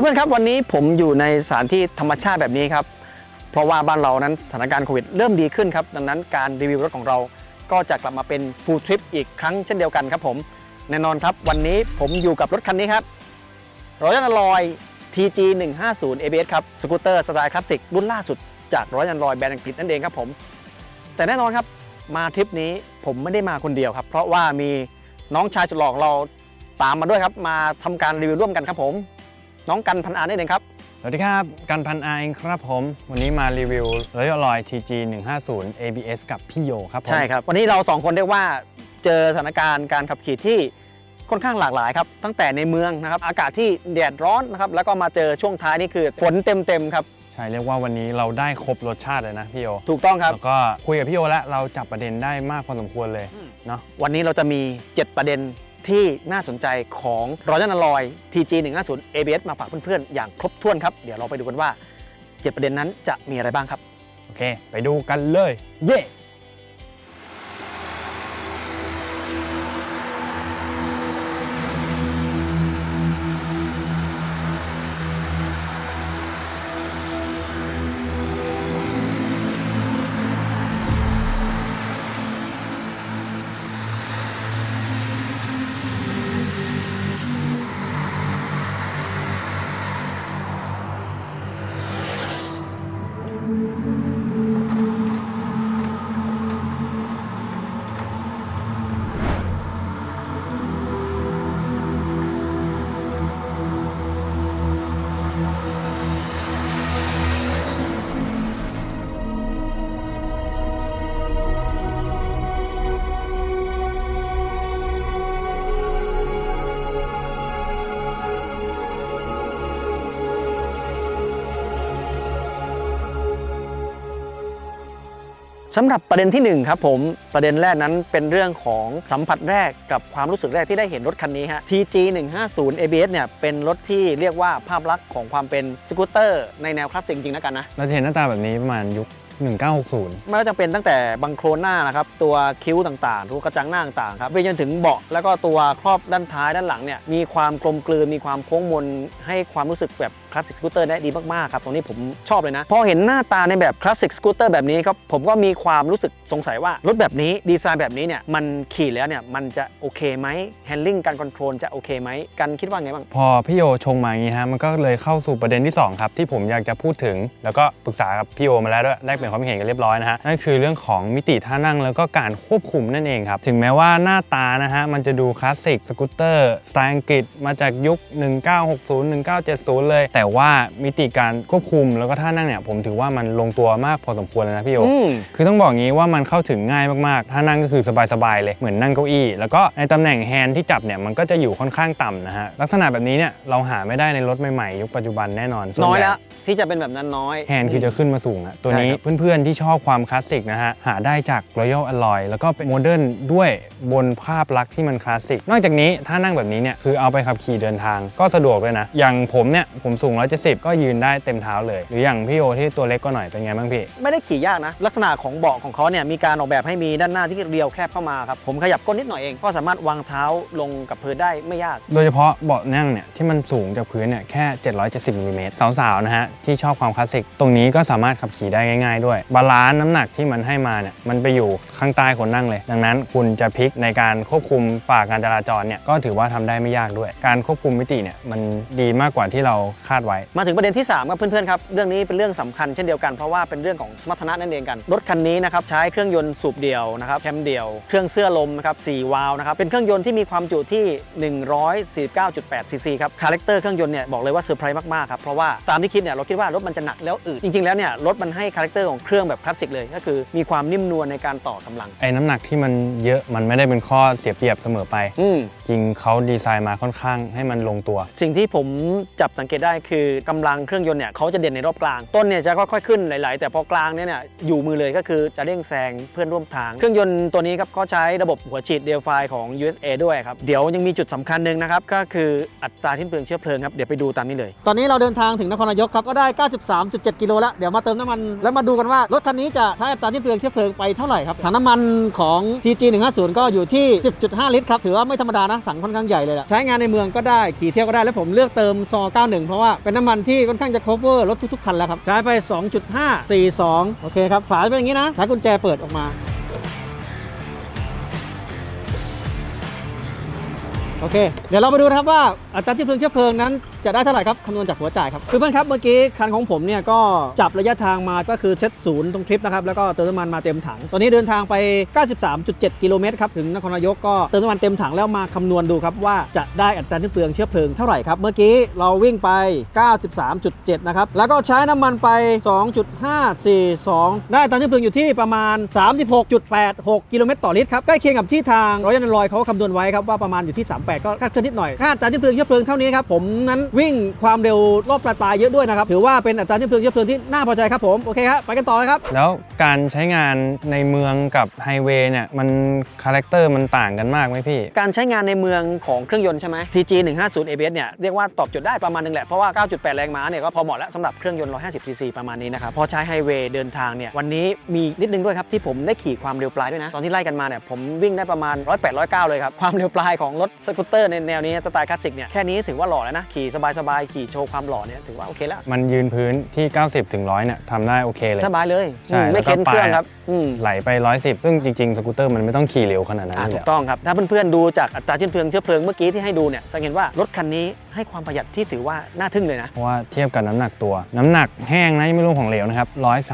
เพื่อนๆครับวันนี้ผมอยู่ในสถานที่ธรรมชาติแบบนี้ครับ เพราะว่าบ้านเรานั้นสถานการณ์โควิดเริ่มดีขึ้นครับ ดังนั้นการรีวิวรถของเราก็จะกลับมาเป็นฟูลทริปอีกครั้งเช่นเดียวกันครับผม แน่นอนครับวันนี้ผมอยู่กับรถคันนี้ครับรอยัลลอย TG 150 ABS ครับสกูตเตอร์สไตล์คลาสสิกรุ่นล่าสุดจากรอยัลลอยแบรนด์อังกฤษนั่นเองครับผม แต่แน่นอนครับมาทริปนี้ผมไม่ได้มาคนเดียวครับ เพราะว่ามีน้องชายสุดหลอของเราตามมาด้วยครับ มาทำการรีวิวร่วมกันครับผม น้องกันพันอานั่นเองครับ สวัสดีครับ กันพันอาเองครับผม วันนี้มารีวิว Royal Roy TG 150 ABS กับพี่โยครับผมใช่ครับ วันนี้เราสองคนเรียกว่าเจอสถานการณ์การขับขี่ที่ค่อนข้างหลากหลายครับ ตั้งแต่ในเมืองนะครับอากาศที่แดดร้อนนะครับแล้วก็มาเจอช่วงท้ายนี่คือฝนเต็มๆครับใช่เรียกว่าวันนี้เราได้ครบรสชาติเลยนะพี่โยถูกต้องครับ แล้วก็คุยกับพี่โยแล้วเราจับประเด็นได้มากพอสมควรเลยเนาะวันนี้เราจะมี 7 ประเด็น ที่น่าสนใจของ Royal Alloy TG 150 ABS มาฝากเพื่อนๆ อย่างครบถ้วนครับ เดี๋ยวเราไปดูกันว่า 7 ประเด็นนั้นจะมีอะไรบ้างครับ โอเค ไปดูกันเลย เย่ สำหรับประเด็นที่1ครับผมประเด็นแรกนั้นเป็นเรื่องของสัมผัสแรกกับความรู้สึกแรกที่ได้เห็นรถคันนี้ฮะ TG 150 ABS เนี่ยเป็นรถที่เรียกว่าภาพลักษณ์ของความเป็นสกูตเตอร์ในแนวคลาสสิกจริงๆนะกันนะ เราจะเห็นหน้าตาแบบนี้ประมาณยุค 1960 ไม่ว่าจะเป็นตั้งแต่บังโครหน้านะครับ ตัวคิ้วต่างๆ ทุกกระจังหน้าต่างๆครับไปจนถึงเบาะแล้วก็ตัวครอบด้านท้ายด้านหลังเนี่ยมีความกลมกลืนมีความโค้งมนให้ความรู้สึกแบบคลาสสิกสกูตเตอร์ได้ดีมากๆครับตรงนี้ผมชอบเลยนะ พอเห็นหน้าตาในแบบคลาสสิกสกูตเตอร์แบบนี้ครับผมก็มีความรู้สึกสงสัยว่ารถแบบนี้ดีไซน์แบบนี้เนี่ยมันขี่แล้วเนี่ยมันจะโอเคไหมแฮนดิ้งการคอนโทรลจะโอเคไหมกันคิดว่าไงบ้างพอพี่โยชงมาอย่างนี้ฮะมันก็เลยเข้าสู่ประเด็นที่2ครับที่ผมอยากจะพูดถึง แล้วก็ปรึกษากับพี่โยมาแล้วด้วยได้เปลี่ยนความเห็นกันเรียบร้อยนะฮะนั่นคือเรื่องของมิติท่านั่งแล้วก็การควบคุมนั่นเองครับถึงแม้ว่าหน้าตานะฮะมันจะดูคลาสสิกสกูตเตอร์สไตล์อังกฤษมาจากยุค 1960 1970 เลย แต่ว่ามิติการควบคุมแล้วก็ท่านั่งเนี่ยผมถือว่ามันลงตัวมากพอสมควรเลยนะพี่โยอืมคือต้องบอกงี้ว่ามันเข้าถึงง่ายมากๆถ้านั่งก็คือสบายๆเลยเหมือนนั่งเก้าอี้ แล้วก็ในตำแหน่งแฮนด์ที่จับเนี่ยมันก็จะอยู่ค่อนข้างต่ำนะฮะลักษณะแบบนี้เนี่ยเราหาไม่ได้ในรถใหม่ๆยุคปัจจุบันแน่นอนส่น้อยใหญ่แล้วที่จะเป็นแบบนั้นน้อยแฮนด์คือจะขึ้นมาสูงอะตัวนี้ใช่ครับเพื่อนๆ ที่ชอบความคลาสสิกนะฮะ หาได้จาก Royal Alloy แล้วก็เป็นโมเดิร์นด้วยบนภาพลักษณ์ที่มันคลาสสิก นอกจากนี้ถ้านั่งแบบนี้เนี่ย คือเอาไปขับขี่เดินทางก็สะดวกเลยนะ อย่างผมเนี่ย ผมสูง 170 ก็ยืนได้เต็มเท้าเลย หรืออย่างพี่โอที่ตัวเล็กก็หน่อยเป็นไงบ้างพี่ ไม่ได้ขี่ยากนะ ลักษณะของเบาะของเขาเนี่ยมีการออกแบบให้มีด้านหน้าที่เรียวแคบเข้ามาครับผมขยับก้นนิดหน่อยเองก็สามารถวางเท้าลงกับพื้นได้ไม่ยาก โดยเฉพาะเบาะนั่งเนี่ยที่มันสูงจากพื้นเนี่ยแค่ 770มิลลิเมตรสาวๆนะฮะที่ชอบความคลาสสิกตรงนี้ก็สามารถขับขี่ได้ง่ายๆด้วย บาลานซ์น้ำหนักที่มันให้มาเนี่ยมันไปอยู่ข้างใต้คนนั่งเลย ดังนั้นคุณจะพลิกในการควบคุมฝ่าการจราจรเนี่ยก็ถือว่าทำได้ไม่ยากด้วย การควบคุมมิติเนี่ยมันดีมากกว่าที่เราคาดไว้ มาถึงประเด็นที่3ครับเพื่อนๆครับเรื่องนี้เป็นเรื่องสำคัญเช่นเดียวกันเพราะว่าเป็นเรื่องของสมรรถนะนั่นเองกันรถคันนี้นะครับใช้เครื่องยนต์สูบเดียวนะครับแคมเดียว เครื่องเสื้อลมนะครับ4วาล์วนะครับเป็นเครื่องยนต์ที่มีความจุที่ 149.8ซีซีครับคาแรคเตอร์เครื่องยนต์เนี่ยบอกเลยว่าเซอร์ไพรส์มากๆครับเพราะว่าตามที่คิดเนี่ยเราคิดว่ารถมันจะหนักแล้วอืดจริงๆแล้วเนี่ยรถมันให้คาแรคเตอร์ของเครื่องแบบคลาสสิกเลย ก็คือมีความนิ่มนวลในการต่อกำลัง ไอ้น้ำหนักที่มันเยอะมันไม่ได้เป็นข้อเสียเปรียบเสมอไปอืมจริงเขาดีไซน์มาค่อนข้างให้มันลงตัว สิ่งที่ผมจับสังเกตได้คือกำลังเครื่องยนต์เนี่ยเขาจะเด่นในรอบกลาง ต้นเนี่ยจะค่อยๆขึ้นไหลๆแต่พอกลางเนี่ยเนี่ยอยู่มือเลยก็คือจะเร่งแซงเพื่อนร่วมทาง เครื่องยนต์ตัวนี้ครับเขาใช้ระบบหัวฉีดเดลไฟของ USA ด้วยครับเดี๋ยวยังมีจุดสำคัญหนึ่งนะครับก็คืออัตราทิ้นเปลืองเชื้อเพลิงครับเดี๋ยวไปดูตามนี้เลย ตอนนี้เราเดินทางถึงนครนายกครับก็ได้ 93.7 กิโลแล้วเดี๋ยวมาเติมน้ำมันแล้วมาดูกันว่ารถคันนี้จะใช้อัตราที่เปลืองเชื้อเพลิงไปเท่าไหร่ครับถังน้ำมันของ TG 150ก็อยู่ที่ 10.5 ลิตรครับถือว่าไม่ธรรมดานะถังค่อนข้างใหญ่เลยแหละใช้งานในเมืองก็ได้ขี่เที่ยวก็ได้และผมเลือกเติมซอ91 เพราะว่าเป็นน้ำมันที่ค่อนข้างจะ cover รถทุกๆคันแล้วครับใช้ไป 2.5 42 โอเคครับฝาเป็นอย่างนี้นะใช้กุญแจเปิดออกมาโอเค เดี๋ยวเรามาดูนะครับว่าอัตราที่เพลิงเชื้อเพลิงนั้น จะได้เท่าไหร่ครับคำนวณจากหัวจ่ายครับคือเพื่อนครับเมื่อกี้คันของผมเนี่ยก็จับระยะทางมาก็คือเซตศูนย์ตรงทริปนะครับแล้วก็เติมน้ำมันมาเต็มถัง ตอนนี้เดินทางไป 93.7 กิโลเมตรครับถึงนครนายกก็เติมน้ำมันเต็มถังแล้วมาคำนวณดูครับว่าจะได้อัตราที่เพลิงเชื้อเพลิงเท่าไหร่ครับเมื่อกี้เราวิ่งไป 93.7 นะครับแล้วก็ใช้น้ำมันไป 2.542 ได้อัตราที่เพลิงอยู่ที่ประมาณ 36.86 กิโลเมตรต่อลิตรครับใกล้เคียงกับที่ทางรอยัลลอยเขาคำนวณไว้ครับว่าประมาณอยู่ที่ 38 ก็คาดเคลื่อนนิดหน่อยค่าอัตราที่เพลิงเชื้อเพลิงเท่านี้ครับผมนั้นวิ่งความเร็วรอบปลายๆเยอะด้วยนะครับ ถือว่าเป็นอัตราที่เพลิงเชื้อเพลิงที่น่าพอใจครับผม โอเคครับ ไปกันต่อเลยครับ แล้วการใช้งานในเมืองกับไฮเวย์เนี่ยมันคาแรคเตอร์มันต่างกันมากไหมพี่ การใช้งานในเมืองของเครื่องยนต์ใช่ไหม TG 150 ABS เนี่ยเรียกว่าตอบโจทย์ได้ประมาณนึงแหละ เพราะว่า 9.8 แรงม้าเนี่ยก็พอเหมาะแล้วสำหรับเครื่องยนต์ 150 cc ประมาณนี้นะครับพอใช้ไฮเวย์เดินทางเนี่ยวันนี้มีนิดนึงด้วยครับที่ผมได้ขี่ความเร็วปลายด้วยนะตอนที่ไล่กันมาเนี่ยผมวิ่งได้ประมาณ108 109เลยครับความเร็วปลายของรถสกูตเตอร์ในแนวนี้สไตล์คลาสสิกเนี่ยแค่นี้ถือว่าหล่อแล้วนะขี่สบายๆขี่โชว์ความหล่อเนี่ยถือว่าโอเคแล้วมันยืนพื้นที่ 90ถึง100เนี่ยทำได้โอเคเลย สบายเลยใช่อืมไม่แล้วก็เค้นเครื่องปลายครับอืม ไหลไป 110 ซึ่งจริงๆ สกูตเตอร์มันไม่ต้องขี่เร็วขนาดนั้นอ่าอยู่ถูแล้วกต้องครับ ถ้าเพื่อนๆดูจากอัตราเชื้อเพลิงเชื้อเพลิงเมื่อกี้ที่ให้ดูเนี่ยจะเห็นว่ารถคันนี้ให้ความประหยัดที่ถือว่าน่าทึ่งเลยนะ เพราะว่าเทียบกับน้ำหนักตัว น้ำหนักแห้งนะยังไม่รวมของเหลวนะครับ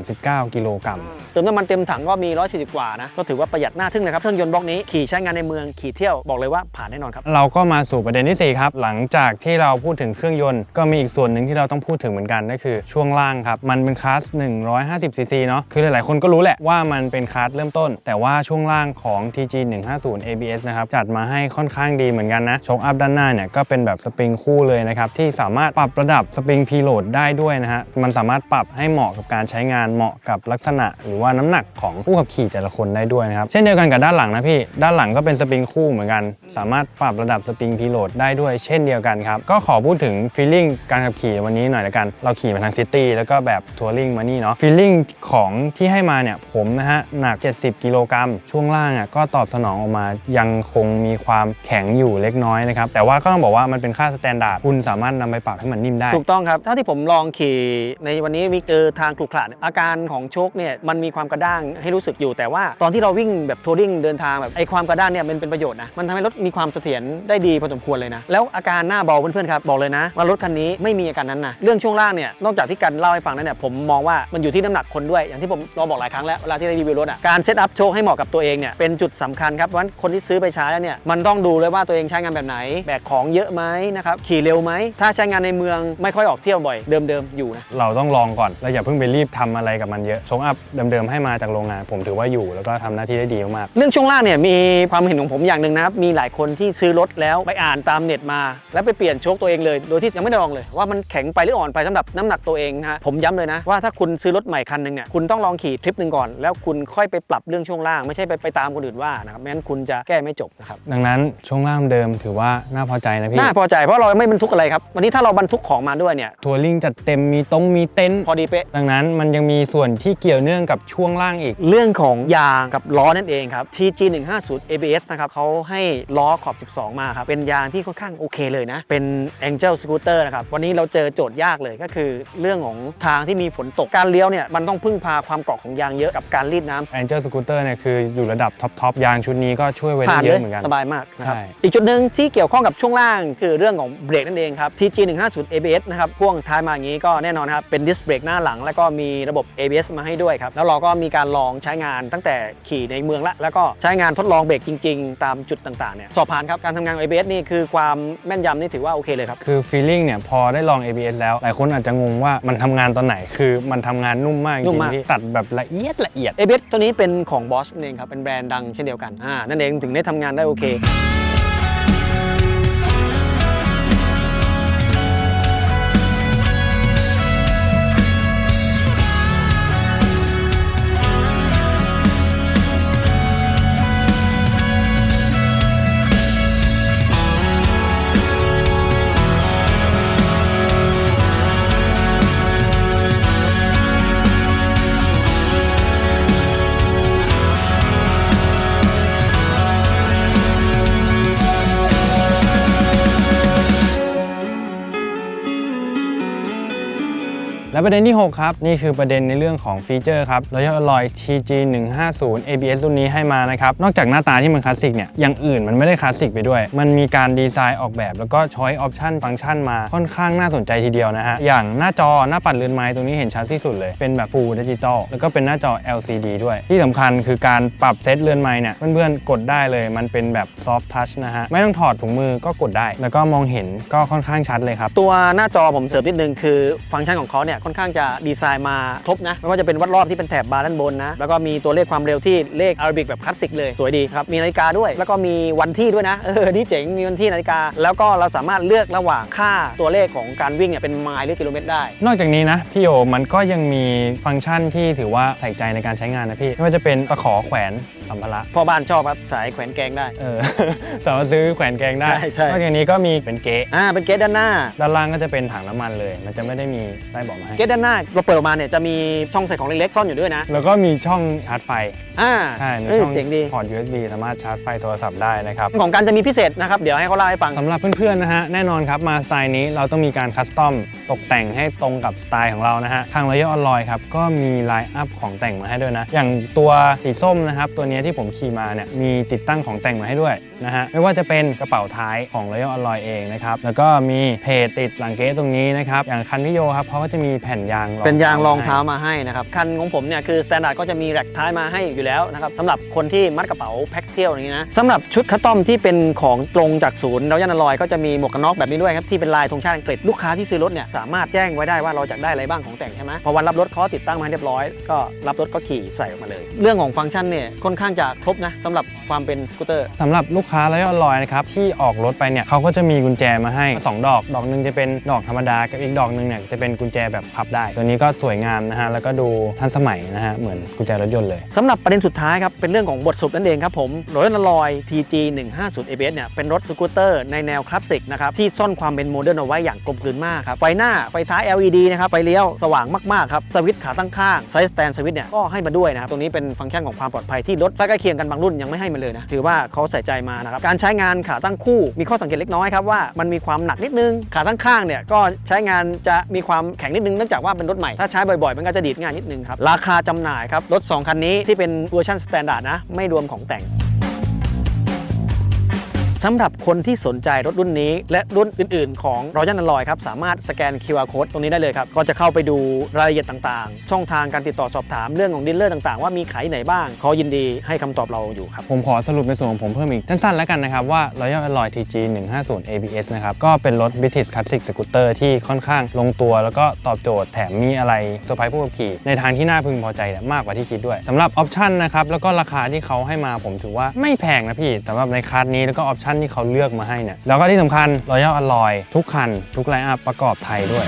139 กิโลกรัมเติมน้ำมันเต็มถังก็มี 140 กว่านะ ก็ถือว่าประหยัดน่าทึ่งนะครับเครื่องยนต์บล็อกนี้ขี่ใช้งานในเมืองขี่เที่ยวบอกเลยว่าผ่านแน่นอนครับเราก็มาสู่ประเด็นที่ 4 ครับ หลังจากที่เราพูดถึงเครื่องยนต์ก็มีอีกส่วนหนึ่งที่เราต้องพูดถึงเหมือนกันก็คือช่วงล่างครับมันเป็นคลาส150ซีซีเนาะคือหลายๆคนก็รู้แหละว่ามันเป็นคลาสเริ่มต้น แต่ว่าช่วงล่างของ TG 150 ABS นะครับจัดมาให้ค่อนข้างดีเหมือนกันนะโชคอัพด้านหน้าเนี่ยก็เป็นแบบสปริงคู่เลยนะครับที่สามารถปรับระดับสปริงพีโหลดได้ด้วยนะฮะมันสามารถปรับให้เหมาะกับการใช้งานเหมาะกับลักษณะ หรือว่าน้ำหนักของผู้ขับขี่แต่ละคนได้ด้วยนะครับเช่นเดียวกันกับด้านหลังนะพี่ด้านหลังก็เป็นสปริงคู่เหมือนกัน สามารถปรับระดับสปริงพีโหลดได้ด้วยเช่นเดียวกันครับก็ขอพูดถึงฟีลลิ่งการขับขี่วันนี้หน่อยละกัน เราขี่มาทางซิตี้แล้วก็แบบทัวริงมานี่เนาะฟีลลิ่งของที่ให้มาเนี่ยผมนะฮะหนัก 70 กิโลกรัมช่วงล่างอะก็ตอบสนองออกมายังคงมีความแข็งอยู่เล็กน้อยนะครับแต่ว่าก็ต้องบอกว่ามันเป็นค่าสแตนดาร์ดคุณสามารถนำไปปรับให้มันนิ่มได้ ถูกต้องครับเท่าที่ผมลองขี่ในวันนี้มีเจอทางขรุขระเนี่ยอาการของโชคเนี่ยมันมีความกระด้างให้รู้สึกอยู่แต่ว่าตอนที่เราวิ่งแบบทัวริงเดินทางแบบไอความกระด้างเนี่ยมันเป็นประโยชน์นะมันทำให้รถมีความเสถียรได้ดีพอสมควรเลยนะแล้วอาการหน้าเบาเพื่อนๆครับบอกเลยนะว่ารถคันนี้ไม่มีอาการนั้นนะเรื่องช่วงล่างเนี่ยนอกจากที่การเล่าให้ฟังนั้นเนี่ยผมมองว่ามันอยู่ที่น้ำหนักคนด้วยอย่างที่ผมเราบอกหลายครั้งแล้วลาที่ได้รีวิวรถอะการเซตอัพโชคให้เหมาะกับตัวเองเนี่ยเป็นจุดสำคัญครับเพราะฉะนั้นคนที่ซื้อไปใช้แล้วเนี่ยมันต้องดูเลยว่าตัวเองใช้งานแบบไหน แบกของเยอะไหมนะครับขี่เร็วไหมถ้าใช้งานในเมืองไม่ค่อยออกเที่ยวบ่อยเดิมๆอยู่นะเราต้องลองก่อนเราอย่าเพิ่งไปรีบทำอะไรกับมันเยอะโชคอัพเดิมๆให้มาจากโรงงานผมถือว่าอยู่ แล้วก็ทำหน้าที่ได้ดีมากๆเรื่องช่วงล่างเนี่ยมีความเห็นของผมอย่างหนึ่งนะครับมีหลายคนที่ซื้อรถแล้วไปอ่านตามเน็ตมา แล้วไปเปลี่ยนโชคตัวเองเลย โดยที่ยังไม่ได้ลองเลย ว่ามันแข็งไปหรืออ่อนไปสำหรับน้ำหนักตัวเองนะฮะผมย้ำเลยนะว่าถ้าคุณซื้อรถใหม่คันหนึ่งเนี่ยคุณต้องลองขี่ทริปหนึ่งก่อนแล้วคุณค่อยไปปรับเรื่องช่วงล่าง ไม่ใช่ไปไปตามคนอื่นว่านะครับไม่งั้นคุณจะแก้ไม่จบนะครับดังนั้นช่วงล่างเดิมถือว่าน่าพอใจนะพี่ น่าพอใจเพราะเราไม่บรรทุกอะไรครับวันนี้ถ้าเราบรรทุกของมาด้วยเนี่ยทัวริงจัดเต็มมีตรงมีเต็นท์พอดีเป๊ะ ดังนั้นมันยังมีส่วนที่เกี่ยวเนื่องกับช่วงล่างอีก เรื่องของยางกับล้อนั่นเองครับ TG 150 ABS นะครับเขาให้ล้อขอบ 12 มาครับ เป็นยางที่ค่อนข้างโอเคเลยนะ เป็น Angel Scooter นะครับ วันนี้เราเจอโจทย์ยากเลยก็คือเรื่องของทางที่มีฝนตกการเลี้ยวเนี่ย มันต้องพึ่งพาความเกาะของยางเยอะกับการรีดน้ำ Angel Scooter เนี่ยคืออยู่ระดับท็อปทอปยางชุดนี้ก็ช่วยไว้ได้ผ่านเยเลอะยเหมือนกัน สบายมากนะครับใช่อีกจุดหนึ่งที่เกี่ยวข้องกับช่วงล่างคือเรื่องของเบรกนั่นเองครับ TG 150 ABS นะครับพ่วงท้ายมาอย่างนี้ก็แน่นอนครับ เป็นดิสเบรกหน้าหลัง แล้วก็มีระบบ ABS มาให้ด้วยครับ แล้วเราก็มีการลองใช้งานตั้งแต่ขี่ในเมืองละ แล้วก็ใช้งานทดลองเบรกจริง ๆ ตามจุดต่างๆเนี่ยสอบผ่านครับการทำงานของ ABS นี่คือความแม่นยำนี่ถือว่าโอเคเลยครับคือ feeling เนี่ยพอได้ลอง ABS แล้วหลายคนอาจจะงงว่ามันทำงานตอนไหนคือมันทำงานนุ่มมากจนุ่ริมงมากๆพี่ตัดแบบละเอียดละเอียด ABS ตัวนี้เป็นของ Bosch นั่นเองครับ เป็นแบรนด์ดังเช่นเดียวกันอ่านั่นเองถึงได้ทำงานได้โอเค และประเด็นที่ 6 ครับ นี่คือประเด็นในเรื่องของฟีเจอร์ครับ Royal Alloy TG 150 ABS รุ่นนี้ให้มานะครับ นอกจากหน้าตาที่มันคลาสสิกเนี่ยอย่างอื่นมันไม่ได้คลาสสิกไปด้วย มันมีการดีไซน์ออกแบบแล้วก็ช้อยออปชันฟังก์ชันมาค่อนข้างน่าสนใจทีเดียวนะฮะ อย่างหน้าจอหน้าปัดเรือนไม้ตรงนี้เห็นชัดที่สุดเลย เป็นแบบ Full Digital แล้วก็เป็นหน้าจอ LCD ด้วย ที่สำคัญคือการปรับเซตเรือนไม้เนี่ยเพื่อนๆกดได้เลย มันเป็นแบบ Soft Touch นะฮะไม่ต้องถอดถุงมือก็กดได้ แล้วก็มองเห็นก็ค่อนข้างชัดเลยครับตัวหน้าจอผมเสริมนิดนึงคือฟังก์ชันของเขาเนี่ยค่อนข้างจะดีไซน์มาครบนะไม่ว่าจะเป็นวัดรอบที่เป็นแถบบาร์ด้านบนนะแล้วก็มีตัวเลขความเร็วที่เลขอาราบิกแบบคลาสสิกเลยสวยดีครับมีนาฬิกาด้วย แล้วก็มีวันที่ด้วยนะเออนี่เจ๋งมีวันที่นาฬิกา แล้วก็เราสามารถเลือกระหว่างค่าตัวเลขของการวิ่งเนี่ยเป็นไมล์หรือกิโลเมตรได้ นอกจากนี้นะพี่โยมันก็ยังมีฟังก์ชันที่ถือว่าใส่ใจในการใช้งานนะพี่ไม่ว่าจะเป็นตะขอแขวนสัมภาระพ่อบ้านชอบครับสายแขวนแกงได้เออสามารถซื้อแขวนแกงได้ใช่ใช่นอกจากนี้ก็มีเป็นเก๊ะอ่าเป็นเกตด้านหน้า ด้านล่างก็จะเป็นถังน้ำมันเลย มันจะไม่ได้มีใต้เบาะมาให้เกตด้านหน้าเราเปิดออกมาเนี่ยจะมีช่องใส่ของเล็กๆซ่อนอยู่ด้วยนะแล้วก็มีช่องชาร์จไฟ อ่าใช่มีเอ้ยช่องเจ๋งดี พอร์ต USB สามารถชาร์จไฟโทรศัพท์ได้นะครับ ของการจะมีพิเศษนะครับ เดี๋ยวให้เขาเล่าให้ฟัง สำหรับเพื่อนๆนะฮะ แน่นอนครับ มาสไตล์นี้เราต้องมีการคัสตอมตกแต่งให้ตรงกับสไตล์ของเรานะฮะ ทาง Royal Alloy ครับ ก็มีไลน์อัพของแต่งมาให้ด้วยนะ อย่างตัวสีส้มนะครับ ตัวเนี้ยที่ผมขี่มาเนี่ยมีติดตั้งของแต่งมาให้ด้วยนะฮะไม่ว่าจะเป็นกระเป๋าท้ายของ Royal Alloy เองนะครับแล้วก็มีเพจติดหลังเก๊ตรงนี้นะครับอย่างคันพี่โยครับเขาก็จะมีแผ่นยางรองเป็นยางรองให้เท้ามาให้นะครับคันของผมเนี่ยคือสแตนดาร์ดก็จะมีแร็กท้ายมาให้อยู่แล้วนะครับสำหรับคนที่มัดกระเป๋าแพ็คเที่ยวอย่างนี้นะสำหรับชุดคัสตอมที่เป็นของตรงจากศูนย์แล้วยันอลอยก็จะมีหมวกกันน็อกแบบนี้ด้วยครับที่เป็นลายธงชาติอังกฤษลูกค้าที่ซื้อรถเนี่ยสามารถแจ้งไว้ได้ว่าเราจะได้อะไรบ้างของแต่งใช่ไหมพอวันรับรถเขาติดตั้งมาให้เรียบร้อยก็รับรถก็ขี่ใส่ออกมาเลย เรื่องของฟังก์ชันเนี่ยค่อนข้างจะครบนะสำหรับความเป็นสกูตเตอร์สำหรับลูกค้า Royal Alloy นะครับที่ออกรถไปเนี่ยเขาก็จะมีกุญแจมาให้ 2 ดอก ดอกหนึงจะเป็นดอกธรรมดากับอีกดอกหนึงเนี่ยจะเป็นกุญแจแบบพับได้ ตัวนี้ก็สวยงามนะฮะแล้วก็ดูทันสมัยนะฮะเหมือนกุญแจรถยนต์เลยสำหรับประเด็นสุดท้ายครับ เป็นเรื่องของบทสรุปนั่นเองครับผมรถนลอย TG 150 ABS เนี่ยเป็นรถสกูตเตอร์ในแนวคลาสสิกนะครับที่ซ่อนความเป็นโมเดิร์นเอาไว้อย่างกลมกลืนมากครับไฟหน้าไฟท้าย LED นะครับไฟเลี้ยวสว่างมากๆครับสวิตช์ขาตั้งข้างไซส์สแตนสวิตช์เนี่ยก็ให้มาด้วยนะครับตรงนี้เป็นฟังก์ชันของความปลอดภัยที่รถใกล้เคียงกันบางรุ่นยังไม่ให้มาเลยนะถือว่าเขาใส่ใจมานะครับการใช้งานขาตั้งคู่มีข้อสังเกตเล็กน้อยครับว่ามันมีความหนักนิดนึงขาตั้งข้างเนี่ยก็ใช้งานจะมีความแข็งนิดนึงเองจากว่าเป็นรถใหม่ ถ้าใช้บ่อยๆ มันก็จะดีดง่ายนิดนึงครับ ราคาจำหน่ายครับ รถ 2 คันนี้ที่เป็นเวอร์ชันสแตนดาร์ดนะ ไม่รวมของแต่ง สำหรับคนที่สนใจรถรุ่นนี้ และรุ่นอื่น ๆ ของรอยันอลอยครับ สามารถสแกน QR Code ตรงนี้ได้เลยครับ ก็จะเข้าไปดูรายละเอียดต่าง ๆ ช่องทางการติดต่อสอบถามเรื่องของดีลเลอร์ต่าง ๆ ว่ามีขายไหนบ้างเขายินดีให้คำตอบเราอยู่ครับ ผมขอสรุปในส่วนของผมเพิ่มอีกสั้น ๆ แล้วกันนะครับ ว่า Royal Alloy TG 150 ABS นะครับ ก็เป็นรถ British Classic Scooter ที่ค่อนข้างลงตัว แล้วก็ตอบโจทย์แถมมีอะไรเซอร์ไพรส์ผู้ขับขี่ ในทางที่น่าพึงพอใจมากกว่าที่คิดด้วยสำหรับออปชันนะครับแล้วก็ราคาที่เขาให้มาผมถือว่าไม่แพงนะพี่สำหรับในคลาสนี้แล้วก็ออปชันที่เขาเลือกมาให้เนี่ยแล้วก็ที่สำคัญรอยัลอร่อยทุกคัน ทุกไลน์อัพประกอบไทยด้วย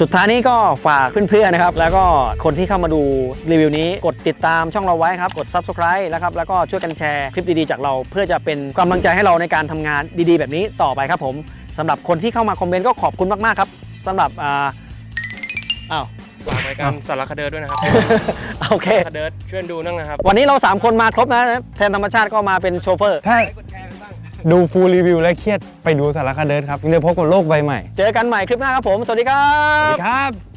สุดท้ายนี้ก็ฝากเพื่อนๆนะครับ แล้วก็คนที่เข้ามาดูรีวิวนี้ กดติดตามช่องเราไว้ครับ กด Subscribe นะครับ แล้วก็ช่วยกันแชร์คลิปดีๆจากเรา เพื่อจะเป็นกำลังใจให้เราในการทำงานดีๆ แบบนี้ต่อไปครับผมสำหรับคนที่เข้ามาคอมเมนต์ก็ขอบคุณมากๆครับสำหรับอ่าอ้าว ฝากรายการสารคดีด้วยนะครับ โอเคคดีช่วยดูนั่งนะครับ วันนี้เรา 3 คนมาครบนะแทนธรรมชาติก็มาเป็นโชเฟอร์ ถ้า ดูฟูลรีวิวและเครียดไปดูสารคดีครับยังได้พบกับโลกใบใหม่ เจอกันใหม่คลิปหน้าครับผม สวัสดีครัสวัสบ ดีครับ